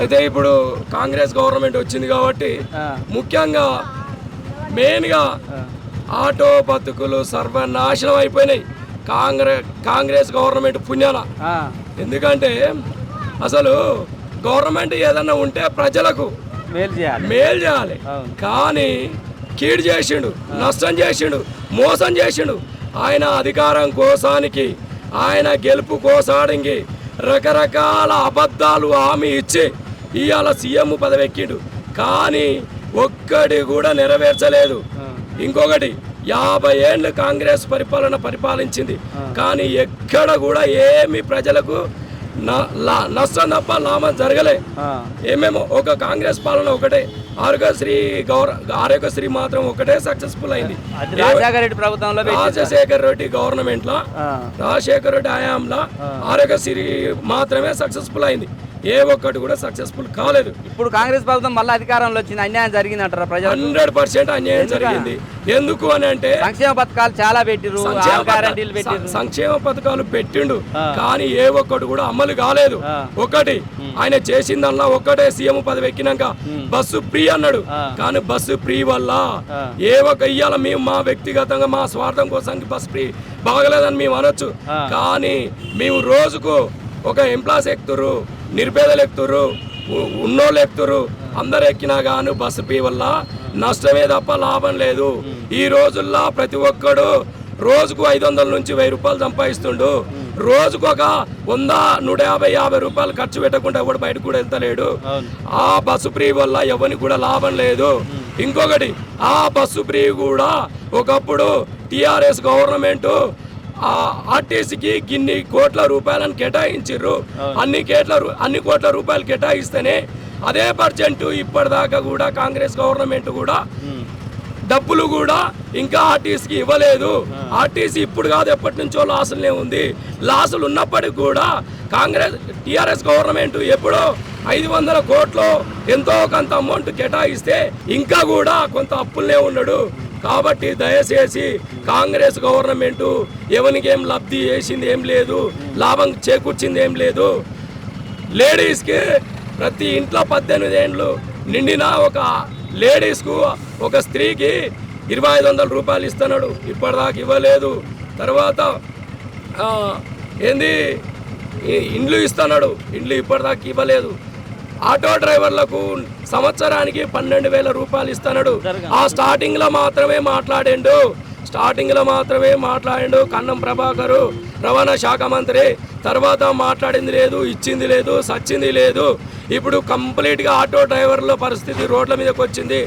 అయితే ఇప్పుడు కాంగ్రెస్ గవర్నమెంట్ వచ్చింది కాబట్టి ముఖ్యంగా మెయిన్గా ఆటో బతుకులు సర్వనాశనం అయిపోయినాయి. కాంగ్రెస్ కాంగ్రెస్ గవర్నమెంట్ పుణ్యాల. ఎందుకంటే అసలు గవర్నమెంట్ ఏదన్నా ఉంటే ప్రజలకు మేలు చేయాలి. కానీ కీడు చేసిండు నష్టం చేసిండు మోసం చేసిండు. ఆయన అధికారం కోసానికి ఆయన గెలుపు కోసానికి రకరకాల అబద్ధాలు హామీ ఇచ్చి ఇవాళ సీఎం పదవి ఎక్కిండు కానీ ఒక్కటి కూడా నెరవేర్చలేదు. ఇంకొకటి యాభై ఏళ్ళు కాంగ్రెస్ పరిపాలన పరిపాలించింది. కానీ ఎక్కడ కూడా ఏమి ప్రజలకు నష్టం తప్ప లాభం జరగలే. ఏమేమో ఒక కాంగ్రెస్ పాలన ఒకటే ఆరోగ్యశ్రీ గౌర ఆరోగ్యశ్రీ మాత్రం ఒకటే సక్సెస్ఫుల్ అయింది. రాజశేఖర రెడ్డి గవర్నమెంట్ లా రాజశేఖర్ రెడ్డి హయాంలో ఆరోగ్యశ్రీ మాత్రమే సక్సెస్ఫుల్ అయింది. ఏ ఒక్కటి కూడా సక్సెస్ఫుల్ కాలేదు. ఇప్పుడు కాంగ్రెస్ ప్రభుత్వం మళ్ళీ అధికారంలో వచ్చింది అన్యాయం జరిగిందంటారా ప్రజలు హండ్రెడ్ పర్సెంట్ అన్యాయం జరిగింది. ఎందుకు అని అంటే సంక్షేమ పథకాలు చాలా పెట్టిరు సంక్షేమ గ్యారంటీలు పెట్టిరు పథకాలు పెట్టిండు. కానీ ఏ ఒక్కటి కూడా అమలు కాలేదు. ఒకటి ఆయన చేసిందల్లా ఒక్కటే సీఎం పదవి ఎక్కినాక బస్సు ఫ్రీ అన్నాడు. కానీ బస్సు ఫ్రీ వల్ల. ఏ ఒక్క ఇయ్యాల మేము మా వ్యక్తిగతంగా మా స్వార్థం కోసం బస్సు ఫ్రీ బాగలేదని మేము అనొచ్చు. కానీ మేము రోజుకు ఒక ఎంప్లాస్ ఎక్కుతురు నిరుపేదలు ఎక్కుతురు ఉన్నోళ్ళు ఎక్కుతురు అందరు ఎక్కినా గాను బస్సు ఫ్రీ వల్ల నష్టమే తప్ప లాభం లేదు. ఈ రోజుల్లో ప్రతి ఒక్కడు రోజుకు ఐదు వందల నుంచి వెయ్యి రూపాయలు సంపాదిస్తుండు. రోజుకు ఒక వంద నూట యాభై యాభై రూపాయలు ఖర్చు పెట్టకుండా ఎవడు బయటకు కూడా వెళ్తలేడు. ఆ బస్సు ఫ్రీ వల్ల ఎవరికి కూడా లాభం లేదు. ఇంకొకటి ఆ బస్సు ఫ్రీ కూడా ఒకప్పుడు టిఆర్ఎస్ గవర్నమెంట్ ఆ ఆర్టీసీకి గిన్ని కోట్ల రూపాయలను కేటాయించారు అన్ని కేట్ల అన్ని కోట్ల రూపాయలు కేటాయిస్తేనే అదే పర్సెంట్ ఇప్పటిదాకా కూడా కాంగ్రెస్ గవర్నమెంట్ కూడా డబ్బులు కూడా ఇంకా ఆర్టీసీకి ఇవ్వలేదు. ఆర్టీసీ ఇప్పుడు కాదు ఎప్పటి నుంచో లాసులనే ఉంది. లాసులు ఉన్నప్పటికీ కూడా కాంగ్రెస్ టిఆర్ఎస్ గవర్నమెంట్ ఎప్పుడో ఐదు వందల కోట్లు ఎంతో కొంత అమౌంట్ కేటాయిస్తే ఇంకా కూడా కొంత అప్పులనే ఉన్నాడు. కాబట్టి దయచేసి కాంగ్రెస్ గవర్నమెంట్ ఎవరికి ఏం లబ్ధి చేసింది ఏం లేదు లాభం చేకూర్చింది ఏం లేదు. లేడీస్కి ప్రతి ఇంట్లో పద్దెనిమిది ఏండ్లు నిండిన ఒక లేడీస్కు ఒక స్త్రీకి ఇరవై ఐదు వందల రూపాయలు ఇస్తున్నాడు. ఇప్పటిదాకా ఇవ్వలేదు. తర్వాత ఏంది? ఇండ్లు ఇస్తున్నాడు. ఇండ్లు ఇప్పటిదాకా ఇవ్వలేదు. ఆటో డ్రైవర్లకు సంవత్సరానికి పన్నెండు వేల రూపాయలు ఇస్తున్నాడు ఆ స్టార్టింగ్లో మాత్రమే మాట్లాడిండు. స్టార్టింగ్లో మాత్రమే మాట్లాడిండు కన్నం ప్రభాకరు. రవాణా శాఖ మంత్రి తర్వాత మాట్లాడింది లేదు ఇచ్చింది లేదు సచ్చింది లేదు. ఇప్పుడు కంప్లీట్గా ఆటో డ్రైవర్ల పరిస్థితి రోడ్ల మీదకి వచ్చింది.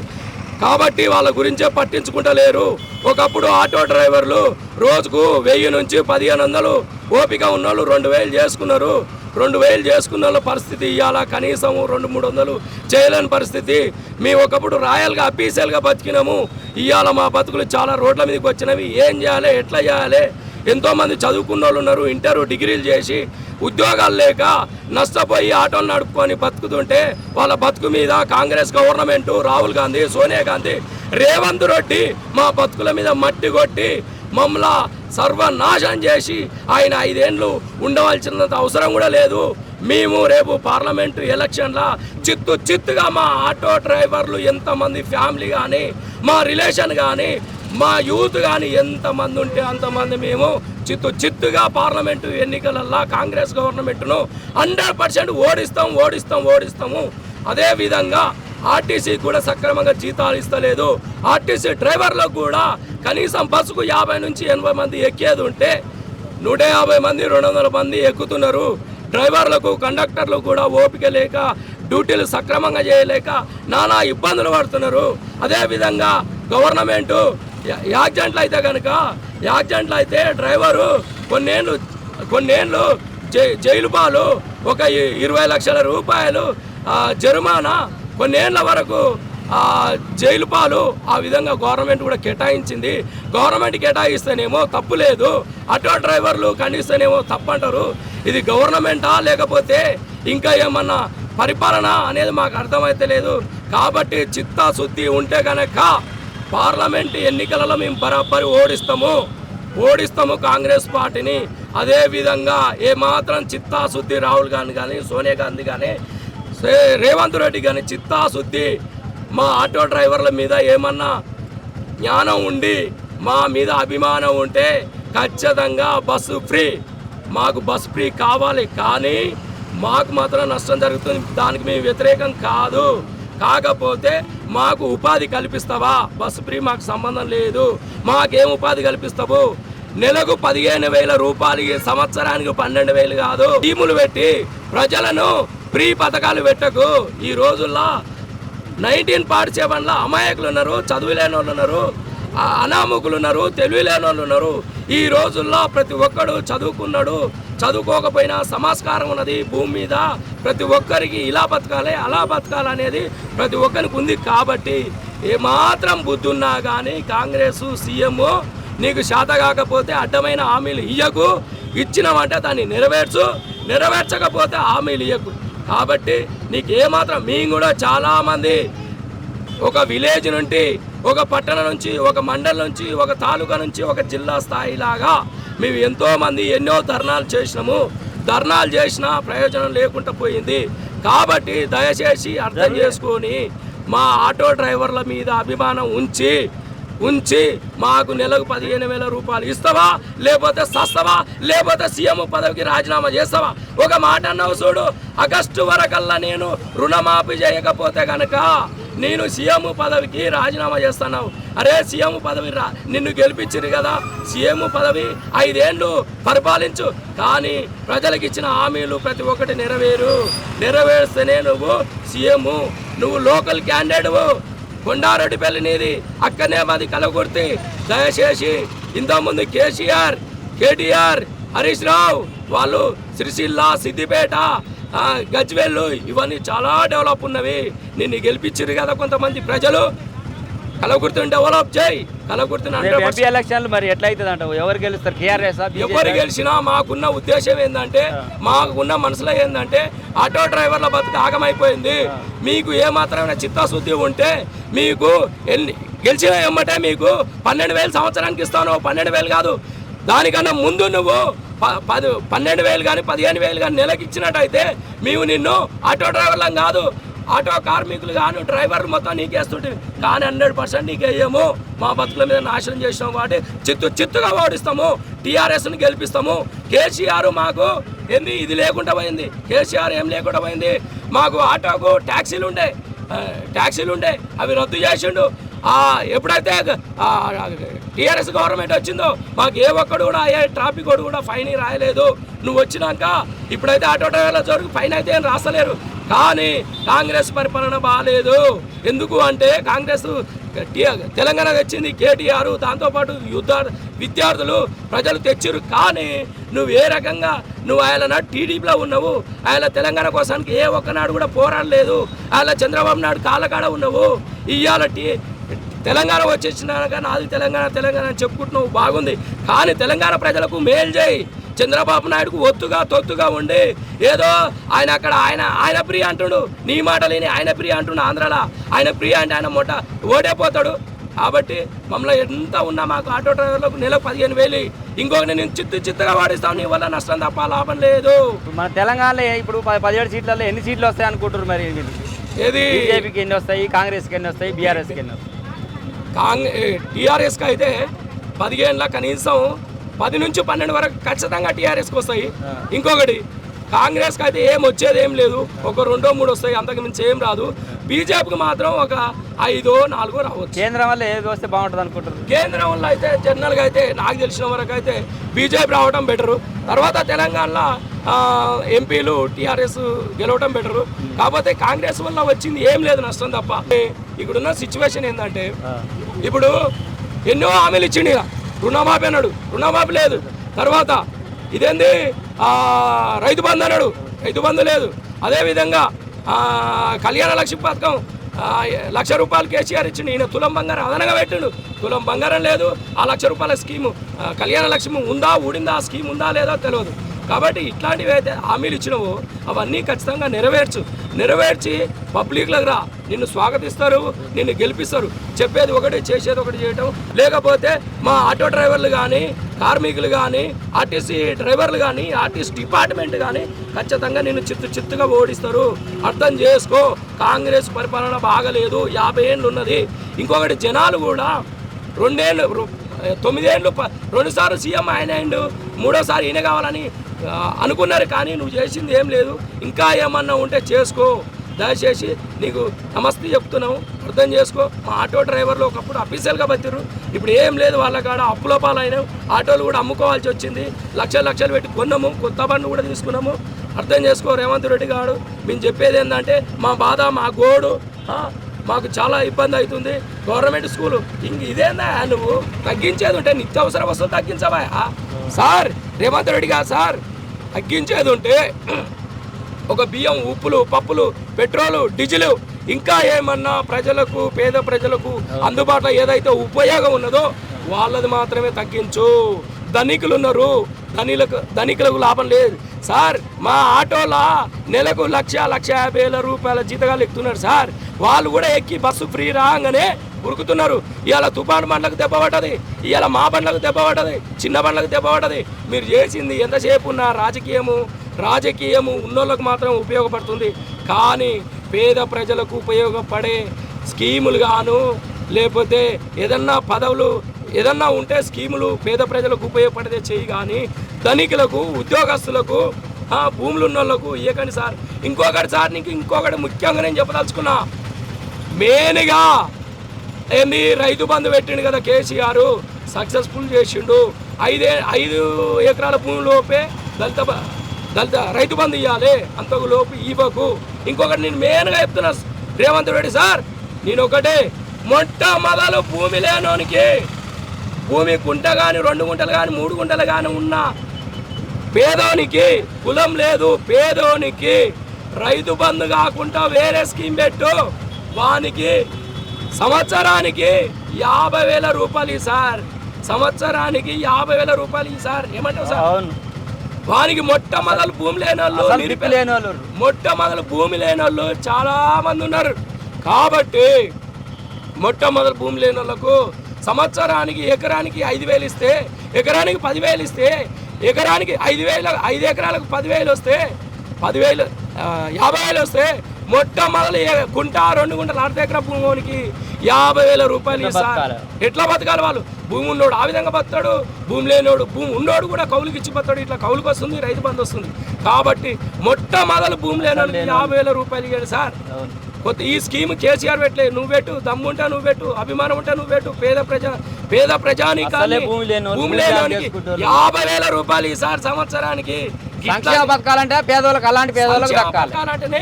కాబట్టి వాళ్ళ గురించే పట్టించుకుంటలేరు ఒకప్పుడు ఆటో డ్రైవర్లు రోజుకు వెయ్యి నుంచి పదిహేను వందలు ఓపిక ఉన్నోళ్ళు రెండు వేలు చేసుకున్నారు. రెండు వేలు చేసుకున్న వాళ్ళ పరిస్థితి ఇవాళ కనీసం రెండు మూడు వందలు చేయలేని పరిస్థితి. మేము ఒకప్పుడు రాయల్గా అఫీషియల్గా బతికినాము. ఇవాళ మా బతుకులు చాలా రోడ్ల మీదకి వచ్చినవి. ఏం చేయాలి? ఎట్లా చేయాలి? ఎంతోమంది చదువుకున్న వాళ్ళు ఉన్నారు ఇంటర్ డిగ్రీలు చేసి ఉద్యోగాలు లేక నష్టపోయి ఆటోలు నడుపుకొని బతుకుతుంటే వాళ్ళ బతుకు మీద కాంగ్రెస్ గవర్నమెంట్ రాహుల్ గాంధీ సోనియా గాంధీ రేవంత్ రెడ్డి మా బతుకుల మీద మట్టి కొట్టి మమ్మల్ని సర్వనాశనం చేసి ఆయన ఐదేండ్లు ఉండవలసినంత అవసరం కూడా లేదు. మేము రేపు పార్లమెంటు ఎలక్షన్ల చిత్తు చిత్తుగా మా ఆటో డ్రైవర్లు ఎంతమంది ఫ్యామిలీ కానీ మా రిలేషన్ కానీ మా యూత్ కానీ ఎంతమంది ఉంటే అంతమంది మేము చిత్తు చిత్తుగా పార్లమెంటు ఎన్నికలల్లా కాంగ్రెస్ గవర్నమెంట్ను హండ్రెడ్ పర్సెంట్ ఓడిస్తాం ఓడిస్తాం ఓడిస్తాము. అదేవిధంగా ఆర్టీసీ కూడా సక్రమంగా జీతాలు ఇస్తలేదు. ఆర్టీసీ డ్రైవర్లకు కూడా కనీసం బస్సుకు యాభై నుంచి ఎనభై మంది ఎక్కేది ఉంటే నూట యాభై మంది రెండు వందల మంది ఎక్కుతున్నారు. డ్రైవర్లకు కండక్టర్లకు కూడా ఓపిక లేక డ్యూటీలు సక్రమంగా చేయలేక నానా ఇబ్బందులు పడుతున్నారు. అదేవిధంగా గవర్నమెంట్ యాక్సిడెంట్లు అయితే కనుక యాక్సిడెంట్లు అయితే డ్రైవరు కొన్నేళ్ళు కొన్నేళ్ళు జై- జైలు పాలు ఒక ఇరవై లక్షల రూపాయలు జరిమానా కొన్నేళ్ళ వరకు జైలు పాలు ఆ విధంగా గవర్నమెంట్ కూడా కేటాయించింది. గవర్నమెంట్ కేటాయిస్తేనేమో తప్పు లేదు. ఆటో డ్రైవర్లు ఖండిస్తేనేమో తప్పంటారు. ఇది గవర్నమెంటా లేకపోతే ఇంకా ఏమన్నా పరిపాలన అనేది మాకు అర్థమైతే లేదు. కాబట్టి చిత్తశుద్ధి ఉంటే కనుక పార్లమెంట్ ఎన్నికలలో మేము బరాబరి ఓడిస్తాము. ఓడిస్తాము కాంగ్రెస్ పార్టీని. అదేవిధంగా ఏమాత్రం చిత్తాశుద్ధి రాహుల్ గాంధీ కానీ సోనియా గాంధీ కానీ రేవంత్ రెడ్డి కానీ చిత్తాశుద్ధి మా ఆటో డ్రైవర్ల మీద ఏమన్నా జ్ఞానం ఉండి మా మీద అభిమానం ఉంటే ఖచ్చితంగా బస్సు ఫ్రీ. మాకు బస్సు ఫ్రీ కావాలి కానీ మాకు మాత్రం నష్టం జరుగుతుంది. దానికి మేము వ్యతిరేకం కాదు. కాకపోతే మాకు ఉపాధి కల్పిస్తావా? బస్సు ఫ్రీ మాకు సంబంధం లేదు. మాకేం ఉపాధి కల్పిస్తావు? నెలకు పదిహేను వేల రూపాయలు సంవత్సరానికి పన్నెండు వేలు కాదు. టీములు పెట్టి ప్రజలను ఫ్రీ పథకాలు పెట్టకు. ఈ రోజుల్లో నైన్టీన్ పార్ట్ సెవెన్లో అమాయకులు ఉన్నారు చదువులేని వాళ్ళు ఉన్నారు అనామకులు ఉన్నారు తెలివిలేని వాళ్ళు ఉన్నారు ఈ రోజుల్లో ప్రతి ఒక్కడు చదువుకున్నాడు చదువుకోకపోయినా సమాస్కారం ఉన్నది భూమి మీద. ప్రతి ఒక్కరికి ఇలా బతకాలి అలా బతకాలి అనేది ప్రతి ఒక్కరికి ఉంది కాబట్టి ఏమాత్రం బుద్ధి ఉన్నా కానీ కాంగ్రెస్ సీఎం నీకు శాత కాకపోతే అడ్డమైన హామీలు ఇయ్యకు. ఇచ్చినామంటే దాన్ని నెరవేర్చు. నెరవేర్చకపోతే హామీలు ఇయ్యకు. కాబట్టి నీకు ఏమాత్రం మేము కూడా చాలామంది ఒక విలేజ్ నుండి ఒక పట్టణం నుంచి ఒక మండలం నుంచి ఒక తాలూకా నుంచి ఒక జిల్లా స్థాయిలాగా మేము ఎంతో మంది ఎన్నో ధర్నాలు చేసినాము. ధర్నాలు చేసినా ప్రయోజనం లేకుండా పోయింది. కాబట్టి దయచేసి అర్థం చేసుకొని మా ఆటో డ్రైవర్ల మీద అభిమానం ఉంచి ఉంచి మాకు నెలకు పదిహేను వేల రూపాయలు ఇస్తావా? లేకపోతే సస్తావా? లేకపోతే సీఎం పదవికి రాజీనామా చేస్తావా? ఒక మాట అన్నావు చూడు ఆగస్టు వరకల్లా నేను రుణమాఫీ చేయకపోతే కనుక నేను సీఎం పదవికి రాజీనామా చేస్తున్నావు అరే సీఎం పదవి రా నిన్ను గెలిపించింది కదా. సీఎం పదవి ఐదేళ్ళు పరిపాలించు. కానీ ప్రజలకు ఇచ్చిన హామీలు ప్రతి ఒక్కటి నెరవేరు. నెరవేర్స్తేనే నువ్వు సీఎం నువ్వు లోకల్ క్యాండిడేట్ కొండారెడ్డిపల్లి నీది. అక్కనే మాది కలగొడితే దయచేసి ఇంతకుముందు కేసీఆర్ కేటీఆర్ హరీష్ రావు వాళ్ళు సిరిసిల్ల సిద్దిపేట గజ్వెల్లు గజ్వేళ్ళు ఇవన్నీ చాలా డెవలప్ ఉన్నవి. నిన్ను గెలిపించారు కదా కొంతమంది ప్రజలు. కలగుర్తుని డెవలప్ చేయి. కలగుర్తుని ఎలక్షన్లు మరి ఎట్లయితుంది అంటావు ఎవరు గెలుస్తారు? ఎవరు గెలిచినా మాకున్న ఉద్దేశం ఏంటంటే మాకున్న మనసులో ఏంటంటే ఆటో డ్రైవర్ల బతుకు ఆగమైపోయింది. మీకు ఏమాత్రమైన చిత్తశుద్ధి ఉంటే మీకు ఎన్ని గెలిచిన ఎమ్మటే మీకు పన్నెండు వేలు సంవత్సరానికి ఇస్తాను. పన్నెండు వేలు కాదు. దానికన్నా ముందు నువ్వు పది పన్నెండు వేలు కానీ పదిహేను వేలు కానీ నెలకి ఇచ్చినట్టయితే మేము నిన్ను ఆటో డ్రైవర్లం కాదు. ఆటో కార్మికులు కాను డ్రైవర్లు మొత్తం నీకేస్తుంటే కానీ హండ్రెడ్ పర్సెంట్ నీకేయము మా బతుకుల మీద నాశనం చేసినాం కాబట్టి చిత్తు చిత్తుగా ఓడిస్తాము. టీఆర్ఎస్ని గెలిపిస్తాము. కేసీఆర్ మాకు ఏంది ఇది లేకుండా పోయింది. కేసీఆర్ ఏం లేకుండా పోయింది? మాకు ఆటోకు ట్యాక్సీలు ఉండే ట్యాక్సీలు ఉండే అవి రద్దు చేసిండు. ఎప్పుడైతే టీఆర్ఎస్ గవర్నమెంట్ వచ్చిందో మాకు ఏ ఒక్కడు కూడా ఏ ట్రాఫిక్ కూడా ఫైన్ రాయలేదు. నువ్వు వచ్చినాక ఇప్పుడైతే ఆటో డ్రైవర్ల జోరుకు ఫైన్ అయితే ఏం రాస్తలేరు. కానీ కాంగ్రెస్ పరిపాలన బాగాలేదు ఎందుకు అంటే కాంగ్రెస్ టి- తెలంగాణ తెచ్చింది కేటీఆర్ దాంతోపాటు యుద్ధ విద్యార్థులు ప్రజలు తెచ్చిరు కానీ నువ్వు ఏ రకంగా నువ్వు ఆయన టీడీపీలో ఉన్నావు ఆయన తెలంగాణ కోసానికి ఏ ఒక్కనాడు కూడా పోరాడలేదు. ఆయన చంద్రబాబు నాయుడు కాళ్ళకాడ ఉన్నావు. ఇవాళ టీ తెలంగాణ వచ్చేసినాక నాది తెలంగాణ తెలంగాణ అని చెప్పుకుంటున్నావు బాగుంది. కానీ తెలంగాణ ప్రజలకు మేలు చేయి. చంద్రబాబు నాయుడుకు ఒత్తుగా తొత్తుగా ఉండి ఏదో ఆయన అక్కడ ఆయన ఆయన ప్రియ అంటుడు. నీ మాట లేని ఆయన ప్రియ అంటుండు ఆంధ్రాలో. ఆయన ప్రియ అంటే ఆయన మొట్ట ఓడైపోతాడు. కాబట్టి మమ్మల్ని ఎంత ఉన్నా మాకు ఆటో డ్రైవర్లకు నెలకు పదిహేను వేలు ఇంకొకటి నేను చిత్తు చిత్తగా వాడిస్తాను నీ వల్ల నష్టం తప్ప లాభం లేదు. మన తెలంగాణలో ఇప్పుడు పదిహేడు సీట్లలో ఎన్ని సీట్లు వస్తాయి అనుకుంటారు మరి ఏది? బీజేపీకి ఎన్ని వస్తాయి కాంగ్రెస్కి ఎన్ని వస్తాయి బీఆర్ఎస్కి ఎన్ని వస్తాయి? కాంగ్ టీఆర్ఎస్కి అయితే పదిహేనుల కనీసం పది నుంచి పన్నెండు వరకు ఖచ్చితంగా టీఆర్ఎస్కి వస్తాయి. ఇంకొకటి కాంగ్రెస్కి అయితే ఏం వచ్చేది ఏం లేదు. ఒక రెండో మూడు వస్తాయి. అంతకు మించి ఏం రాదు. బీజేపీకి మాత్రం ఒక ఐదో నాలుగో రావచ్చు. కేంద్రం వల్ల ఏది వస్తే బాగుంటుంది అనుకుంటారు కేంద్రంలో అయితే జనరల్గా అయితే నాకు తెలిసిన వరకు అయితే బీజేపీ రావడం బెటరు. తర్వాత తెలంగాణలో ఎంపీలు టీఆర్ఎస్ గెలవడం బెటరు. కాకపోతే కాంగ్రెస్ వల్ల వచ్చింది ఏం లేదు నష్టం తప్ప. ఇక్కడున్న సిచ్యువేషన్ ఏంటంటే ఇప్పుడు ఎన్నో హామీలు ఇచ్చిండు ఇక. రుణమాఫీ అన్నాడు. రుణమాఫీ లేదు. తర్వాత ఇదేంది? రైతు బంధు అన్నాడు. రైతు బంధు లేదు. అదేవిధంగా కళ్యాణ లక్ష్మి పథకం లక్ష రూపాయలు కేసీఆర్ ఇచ్చిండు. ఈయన తులం బంగారం అదనంగా పెట్టిండు. తులం బంగారం లేదు. ఆ లక్ష రూపాయల స్కీము కళ్యాణ లక్ష్మి ఉందా ఊడిందా ఆ స్కీమ్ ఉందా లేదా తెలియదు కాబట్టి ఇట్లాంటివి అయితే హామీలు ఇచ్చినవో అవన్నీ ఖచ్చితంగా నెరవేర్చు. నెరవేర్చి పబ్లిక్లకు రా. నిన్ను స్వాగతిస్తారు నిన్ను గెలిపిస్తారు. చెప్పేది ఒకటి చేసేది ఒకటి చేయటం. లేకపోతే మా ఆటో డ్రైవర్లు కానీ కార్మికులు కానీ ఆర్టీసీ డ్రైవర్లు కానీ ఆర్టీసీ డిపార్ట్మెంట్ కానీ ఖచ్చితంగా నిన్ను చిత్తు చిత్తుగా ఓడిస్తారు. అర్థం చేసుకో. కాంగ్రెస్ పరిపాలన బాగలేదు. యాభై ఏళ్ళు ఉన్నది. ఇంకొకటి జనాలు కూడా రెండేళ్ళు తొమ్మిదేళ్ళు ప- రెండుసార్లు సీఎం ఆయన అయిండు మూడోసారి ఈయన కావాలని అనుకున్నారు కానీ నువ్వు చేసింది ఏం లేదు. ఇంకా ఏమన్నా ఉంటే చేసుకో. దయచేసి నీకు నమస్తే చెప్తున్నావు. అర్థం చేసుకో. మా ఆటో డ్రైవర్లు ఒకప్పుడు అఫీషియల్గా బతిరు ఇప్పుడు ఏం లేదు వాళ్ళ కాడ అప్పుల ఆటోలు కూడా అమ్ముకోవాల్సి వచ్చింది. లక్షలు లక్షలు పెట్టి కొన్నాము. కొత్త బండ్లు కూడా తీసుకున్నాము. అర్థం చేసుకో రేవంత్ రెడ్డి గారు. మేము చెప్పేది ఏంటంటే మా బాధ మా గోడు. మాకు చాలా ఇబ్బంది అవుతుంది. గవర్నమెంట్ స్కూలు ఇంక ఇదేందా నువ్వు? తగ్గించేది ఉంటే నిత్యావసర వస్తువులు తగ్గించవా సార్ రేవంత్ రెడ్డి గారు సార్ తగ్గించేది ఉంటే ఒక బియ్యం ఉప్పులు పప్పులు పెట్రోలు డీజిల్ ఇంకా ఏమన్నా ప్రజలకు పేద ప్రజలకు అందుబాటులో ఏదైతే ఉపయోగం ఉన్నదో వాళ్ళది మాత్రమే తగ్గించు. ధనికులు ఉన్నారు ధనిలకు ధనికులకు లాభం లేదు. సార్ మా ఆటోలో నెలకు లక్ష లక్ష యాభై వేల రూపాయల జీతగాలు ఎక్కుతున్నారు సార్. వాళ్ళు కూడా ఎక్కి బస్సు ఫ్రీ రాగానే ఉరుకుతున్నారు. ఇవాళ తుఫాను బండ్లకు దెబ్బ పడ్డది. ఇవాళ మా బండ్లకు దెబ్బ పడ్డది. చిన్న బండ్లకు దెబ్బ పడ్డది. మీరు చేసింది ఎంతసేపు ఉన్న రాజకీయము రాజకీయము ఉన్నోళ్ళకు మాత్రం ఉపయోగపడుతుంది. కానీ పేద ప్రజలకు ఉపయోగపడే స్కీములు గాను లేకపోతే ఏదన్నా పదవులు ఏదన్నా ఉంటే స్కీములు పేద ప్రజలకు ఉపయోగపడితే చేయి కానీ ధనికులకు ఉద్యోగస్తులకు భూములు ఉన్న వాళ్ళకు ఇవ్వకండి సార్. ఇంకొకటి సార్ నీకు ఇంకొకటి ముఖ్యంగా నేను చెప్పదలుచుకున్నా. మెయిన్గా ఏంది రైతు బంధు పెట్టిండు కదా కేసీఆర్ సక్సెస్ఫుల్ చేసిండు. ఐదే ఐదు ఎకరాల భూమి లోపే దళిత దళిత రైతు బంధు ఇవ్వాలి అంతకు లోపు ఇవ్వకు. ఇంకొకటి నేను మెయిన్గా చెప్తున్నా రేవంత్ రెడ్డి సార్ నేను ఒకటే మొట్టమొదలు భూమి లేనోనికి భూమి గుంట కానీ రెండు గుంటలు కానీ మూడు గుంటలు కానీ ఉన్న పేదోనికి కులం లేదు. పేదోనికి రైతు బంధు కాకుండా వేరే స్కీమ్ పెట్టు. వానికి సంవత్సరానికి యాభై వేల రూపాయలు సార్. సంవత్సరానికి యాభై వేల రూపాయలు సార్. ఏమంటావు సార్? వానికి మొట్టమొదలు భూమి లేని వాళ్ళు మొట్టమొదలు భూమి లేని వాళ్ళు చాలా మంది ఉన్నారు. కాబట్టి మొట్టమొదలు భూమి లేని వాళ్ళకు సంవత్సరానికి ఎకరానికి ఐదు వేలు ఇస్తే ఎకరానికి పదివేలు ఇస్తే ఎకరానికి ఐదు వేల ఐదు ఎకరాలకు పదివేలు వస్తే పదివేలు యాభై వేలు వస్తే మొట్టమొదలు గుంట రెండు గుంటలు అర్ధ ఎకరా భూమికి యాభై వేల రూపాయలు ఇస్తారు. ఎట్లా బతకాలి? వాళ్ళు? భూమి ఉన్నోడు ఆ విధంగా బతాడు భూమి లేనోడు భూమి ఉన్నోడు కూడా కౌలుకి ఇచ్చి బతాడు ఇట్లా కౌలుకి వస్తుంది రైతు బంధు వస్తుంది. కాబట్టి మొట్టమొదలు భూమి లేనోడికి యాభై వేల రూపాయలు ఇవ్వండి సార్. కొత్త ఈ స్కీమ్ కేసీఆర్ పెట్టలే నువ్వు పెట్టు దమ్ము ఉంటే నువ్వు పెట్టు అభిమానం ఉంటే నువ్వు పెట్టు. పేద ప్రజా పేద ప్రజానికి అసలే భూమి. యాభై వేల రూపాయలు ఈసారి సంవత్సరానికి సంక్షేమ పథకాలంటే అలాంటి దక్కాలి.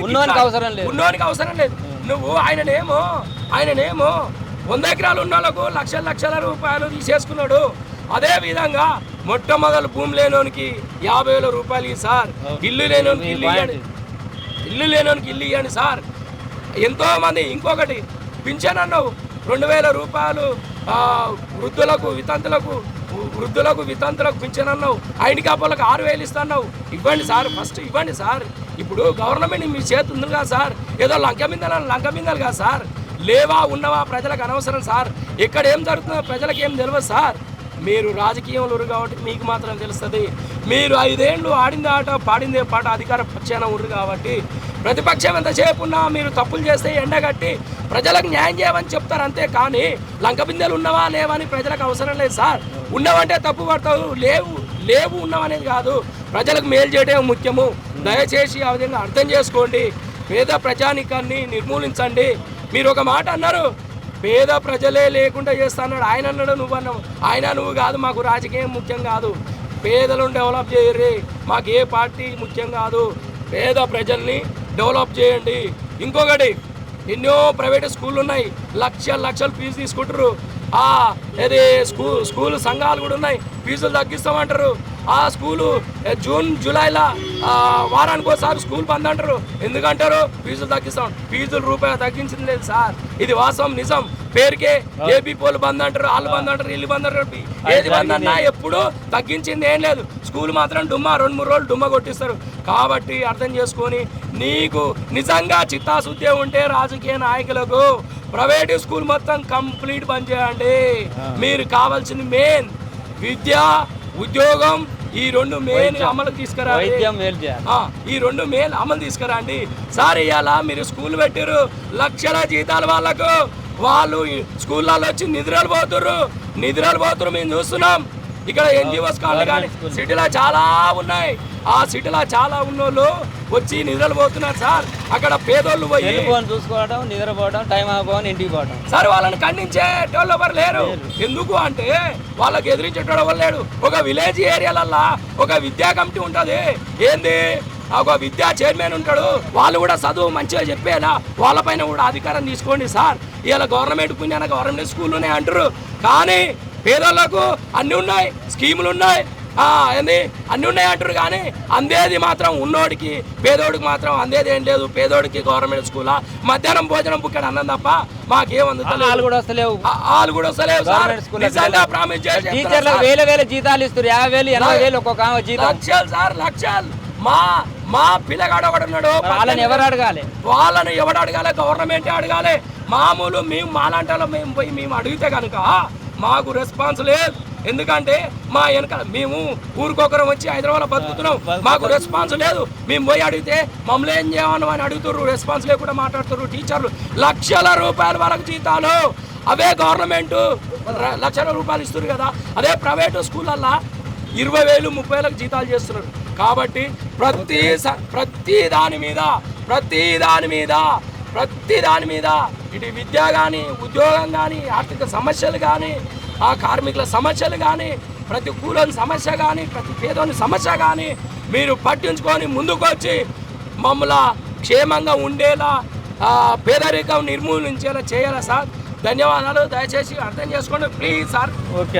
ఉన్నోనికి ఇట్లా. అవసరం లేదు. ఉన్నోనికి అవసరం లేదు. నువ్వు ఆయననేమో ఆయననేమో వంద ఎకరాలు ఉన్న వాళ్ళకు లక్షల లక్షల రూపాయలు తీసేసుకున్నాడు. అదే విధంగా మొట్టమొదలు భూమి లేనోనికి యాభై వేల రూపాయలు సార్ ఇల్లు లేనోనికి ఇల్లు ఇవ్వండి ఇల్లు లేనోనికి ఇల్లు ఇవ్వండి సార్. ఎంతోమంది. ఇంకొకటి పింఛన్ అన్నావు. రెండు వేల రూపాయలు వృద్ధులకు వితంతులకు వృద్ధులకు వితంతులకు పింఛన్ అన్నావు. హ్యాండిక్యాప్లకు ఆరు వేలు ఇస్తున్నావు ఇవ్వండి సార్ ఫస్ట్ ఇవ్వండి సార్. ఇప్పుడు గవర్నమెంట్ మీ చేతి ఉంది కదా సార్. ఏదో లంక మిందలు లంక మిందలు కదా సార్. లేవా ఉన్నవా ప్రజలకు అనవసరం సార్. ఎక్కడ ఏం జరుగుతుందో ప్రజలకు ఏం తెలియదు సార్. మీరు రాజకీయంలో కాబట్టి మీకు మాత్రం తెలుస్తుంది. మీరు ఐదేళ్ళు ఆడింది ఆట పాడిందే పాట అధికార పక్షాన ఉరు కాబట్టి ప్రతిపక్షం ఎంతసేపు ఉన్నా మీరు తప్పులు చేస్తే ఎండగట్టి ప్రజలకు న్యాయం చేయమని చెప్తారు అంతే. కానీ లంక బిందెలు ఉన్నవా లేవని ప్రజలకు అవసరం లేదు సార్. ఉన్నవంటే తప్పు పడతావు లేవు లేవు ఉన్నవనేది కాదు. ప్రజలకు మేలు చేయడం ముఖ్యము. దయచేసి ఆ విధంగా అర్థం చేసుకోండి. పేద ప్రజానికాన్ని నిర్మూలించండి. మీరు ఒక మాట అన్నారు పేద ప్రజలే లేకుండా చేస్తా అన్నాడు ఆయన అన్నాడు నువ్వు అన్నావు. ఆయన నువ్వు కాదు మాకు రాజకీయం ముఖ్యం కాదు. పేదలను డెవలప్ చేయరు మాకు ఏ పార్టీ ముఖ్యం కాదు. పేద ప్రజల్ని డెవలప్ చేయండి. ఇంకొకటి ఎన్నో ప్రైవేట్ స్కూళ్ళు ఉన్నాయి. లక్షల లక్షలు ఫీజు తీసుకుంటారు ఏది స్కూల్ స్కూల్ సంఘాలు కూడా ఉన్నాయి. ఫీజులు తగ్గిస్తామంటారు. ఆ స్కూలు జూన్ జూలైలో ఆ, వారానికి ఒకసారి స్కూల్ బంద్ అంటారు ఎందుకంటారు? ఫీజులు తగ్గిస్తాం. ఫీజులు రూపాయలు తగ్గించింది లేదు సార్. ఇది వాస్తవం నిజం. పేరుకే ఏబీ పోలు బంద్ అంటారు వాళ్ళు బంద్ అంటారు వీళ్ళు బంద్ అంటారు ఏది బంద్ అన్నా ఎప్పుడు తగ్గించింది ఏం లేదు. స్కూల్ మాత్రం డుమ్మా రెండు మూడు రోజులు డుమ్మ కొట్టిస్తారు. కాబట్టి అర్థం చేసుకొని నీకు నిజంగా చిత్తాశుద్ధి ఉంటే రాజకీయ నాయకులకు ప్రైవేట్ స్కూల్ మొత్తం కంప్లీట్ బంద్ చేయండి. మీరు కావాల్సింది మెయిన్ విద్య ఉద్యోగం ఈ రెండు మెయిన్ అమలు ఆ, ఈ రెండు మేలు అమలు తీసుకురండి. సార్ ఇవాళ మీరు స్కూల్ పెట్టారు లక్షల జీతాలు వాళ్ళకు. వాళ్ళు స్కూళ్ళలో వచ్చి నిద్రలు పోతుర్రు. నిద్రలు పోతుర్రు మేము చూస్తున్నాం. ఇక్కడ ఎన్జిఓస్ కాలనీ కానీ సిటీలో చాలా ఉన్నాయి. ఆ సిటీలో చాలా ఉన్నోళ్ళు వచ్చి నిద్రలు పోతున్నారు సార్. అక్కడ పేదోళ్ళు పోయి చూసుకోవడం నిద్రపోవడం టైం అయిపోవడం ఇంటికి పోవడం. సార్ వాళ్ళని ఖండించే వాళ్ళు ఎవరు లేరు. ఎందుకు అంటే వాళ్ళకి ఎదిరించేటోడు ఎవరు లేడు? ఒక విలేజ్ ఏరియాలల్లా ఒక విద్యా కమిటీ ఉంటది. ఏంది? ఒక విద్యా చైర్మన్ ఉంటాడు. వాళ్ళు కూడా చదువు మంచిగా చెప్పేలా వాళ్ళపైన కూడా అధికారం తీసుకోండి సార్. ఇవాళ గవర్నమెంట్ పుణ్యాన గవర్నమెంట్ స్కూల్ ఉన్నాయి అంటారు కానీ పేదోళ్ళకు అన్ని ఉన్నాయి స్కీములు ఉన్నాయి అన్ని ఉన్నాయి అంటారు కానీ అందేది మాత్రం ఉన్నోడికి పేదోడికి మాత్రం అందేది ఏం లేదు. పేదోడికి గవర్నమెంట్ స్కూలా మధ్యాహ్నం భోజనం బుక్కడ అన్నం తప్ప కూడా వస్తలేవు. వాళ్ళు కూడా వస్తలేవు సార్. గవర్నమెంట్ స్కూల్లో నిజంగా ప్రామిస్ చేసి చెప్తున్నా టీచర్లకు సార్. వేల వేల జీతాలు ఇస్తారు యాభై వేలు ఎనభై వేలు ఒక్కొక్క ఆమె జీతం. లక్షలు సార్ లక్షలు. మా మా పిల్లగాడు వాళ్ళని ఎవరు అడగాలి? వాళ్ళని ఎవడు అడగాలి? గవర్నమెంట్ అడగాలి. మామూలు మేము మాలాంటి మేము పోయి మేము అడిగితే కనుక మాకు రెస్పాన్స్ లేదు. ఎందుకంటే మా వెనకాల మేము ఊరికొకరం వచ్చి హైదరాబాద్ బతుకుతున్నాం. మాకు రెస్పాన్స్ లేదు. మేము పోయి అడిగితే మమ్మల్ని ఏం చేయమని అని అడుగుతుర్రు. రెస్పాన్స్ లేకుండా మాట్లాడుతుర్రు టీచర్లు. లక్షల రూపాయల వరకు జీతాలు. అవే గవర్నమెంట్ లక్షల రూపాయలు ఇస్తారు కదా. అదే ప్రైవేటు స్కూళ్ళల్లో ఇరవై వేలు ముప్పై వేలకు జీతాలు చేస్తున్నారు. కాబట్టి ప్రతి ప్రతి దాని మీద ప్రతి దాని మీద ప్రతి దాని మీద ఇటు విద్య కానీ ఉద్యోగం కానీ ఆర్థిక సమస్యలు కానీ ఆ కార్మికుల సమస్యలు కానీ ప్రతి కూలని సమస్య కానీ ప్రతి పేదోని సమస్య కానీ మీరు పట్టించుకొని ముందుకు వచ్చి మమ్మల్ని క్షేమంగా ఉండేలా పేదరికం నిర్మూలించేలా చేయాలా సార్? ధన్యవాదాలు. దయచేసి అర్థం చేసుకోండి. Please sir. ఓకే